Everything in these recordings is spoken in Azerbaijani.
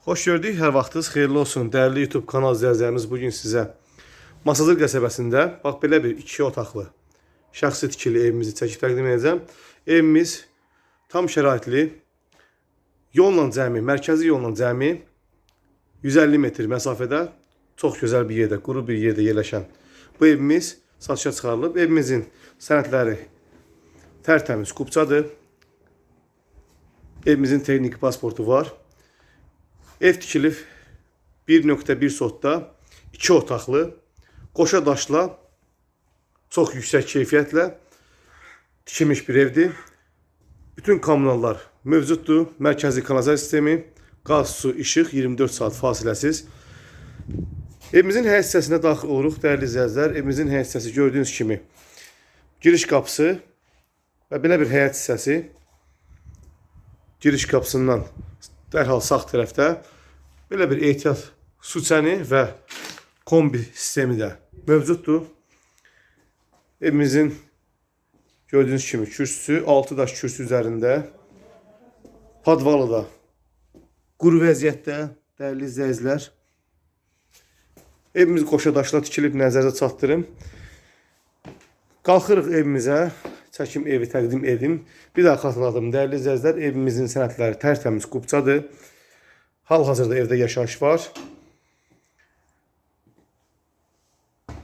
Xoş gördük. Hər vaxtınız xeyirli olsun. Dəyərli YouTube kanal izləyicilərimiz bu gün sizə Masazır qəsəbəsində bax belə bir iki otaqlı şəxsi tikili evimizi çəkib təqdim edəcəm. Evimiz tam şəraitli, yolla cəmi, mərkəzi yolla cəmi 150 metr məsafədə çox gözəl bir yerdə, quru bir yerdə yerləşən bu evimiz satışa çıxarılıb. Evimizin sənədləri tərtəmiz kupçadır. Evimizin texniki pasportu var. Ev tikilib 1.1 sotda 2 otaqlı, qoşa daşla çox yüksək keyfiyyətlə tikilmiş bir evdir. Bütün kommunallar mövcuddur. Mərkəzi kanalizasiya sistemi, qaz, su, işıq 24 saat fasiləsiz. Evimizin həyət hissəsinə daxil oluruq dəyərli izləyicilər. Evimizin həyət hissəsi gördüyünüz kimi giriş qapısı və belə bir həyət hissəsi giriş qapısından dərhal sağ tərəfdə belə bir ehtiyat su çəni və kombi sistemi də mövcuddur. Evimizin gördüyünüz kimi kürsüsü 6 daş kürsü üzərində. Padvalı da quru vəziyyətdə dəyərli izləyicilər. Evimiz qoşa daşla tikilib nəzərdə çatdırım. Qalxırıq evimizə, çəkim evi təqdim edim. Bir daha xatırladım, dəyərli izləyicilər, evimizin sənədləri tərtəmiz qubçadır. Hal-hazırda evdə yaşayış var.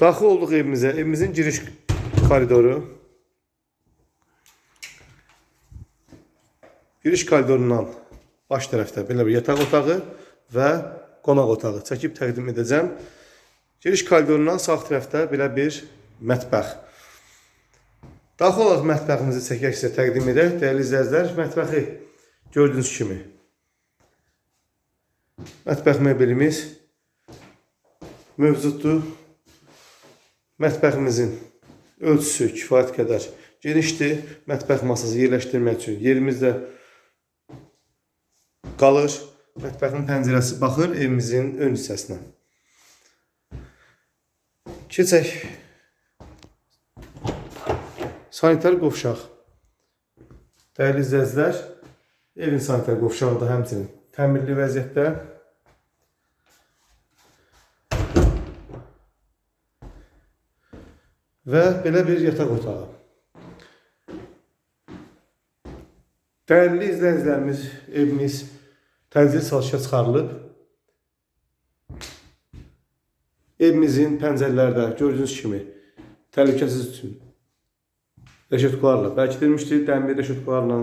Daxil olduq evimizə. Evimizin giriş koridoru. Giriş koridorundan baş tərəfdə belə bir yataq otağı və qonaq otağı çəkib təqdim edəcəm. Giriş koridorundan sağ tərəfdə belə bir mətbəx. Daxil olaraq mətbəximizi çəkək sizə təqdim edək. Dəyərli izləyicilər, mətbəxi gördüyünüz kimi mətbəx mebelimiz mövcuddur. Mətbəximizin ölçüsü kifayət qədər genişdir. Mətbəx masası yerləşdirmək üçün yerimizdə qalır. Mətbəxin pəncərəsi baxır evimizin ön hissəsinə. Keçək sanitar qovşaq. Dəyərli izləyicilər, evin sanitar qovşağı da həmçinin təmirli vəziyyətdə. Və belə bir yataq otağı. Dəyərli izləyicilərimiz, evimiz təcil satışa çıxarılıb. Evimizin pəncərələri də gördüyünüz kimi təhlükəsiz üçün reşetkalarla bərkidilmişdir, dəmir reşetkalarla.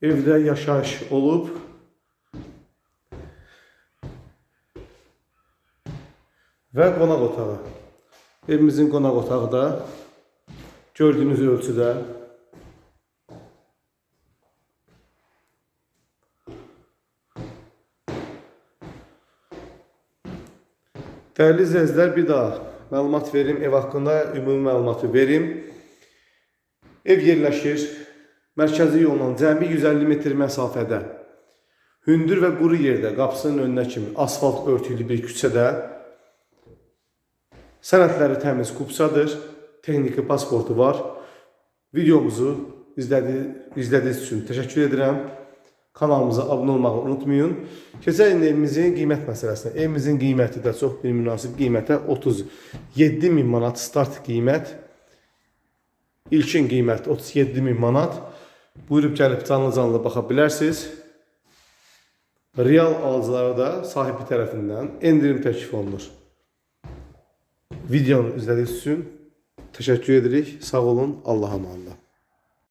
Evdə yaşayış olub. Və qonaq otağı. Evimizin qonaq otağı da gördüyünüz ölçüdə Dəyərli izləyicilər, bir daha məlumat verim, ev haqqında ümumi məlumatı verim. Ev yerləşir mərkəzi yolla cəmi 150 metr məsafədə. Hündür və quru yerdə, qapısının önünə kimi asfalt örtülü bir küçədə. Sənədləri təmiz kupçadır, texniki pasportu var. Videomuzu izlədi- izlədiyiniz üçün təşəkkür edirəm. Kanalımıza abunə olmağı unutmayın. Keçək evimizin qiymət məsələsinə. Evimizin qiyməti də çox bir münasib qiymətə 37 min manat start qiymət. İlkin qiymət 37 min manat. Buyurub gəlib canlı-canlı baxa bilərsiniz. Real alıcılara da sahibi tərəfindən endirim təklif olunur. Videonu izlədiyiniz üçün təşəkkür edirik. Sağ olun. Allah'a emanet.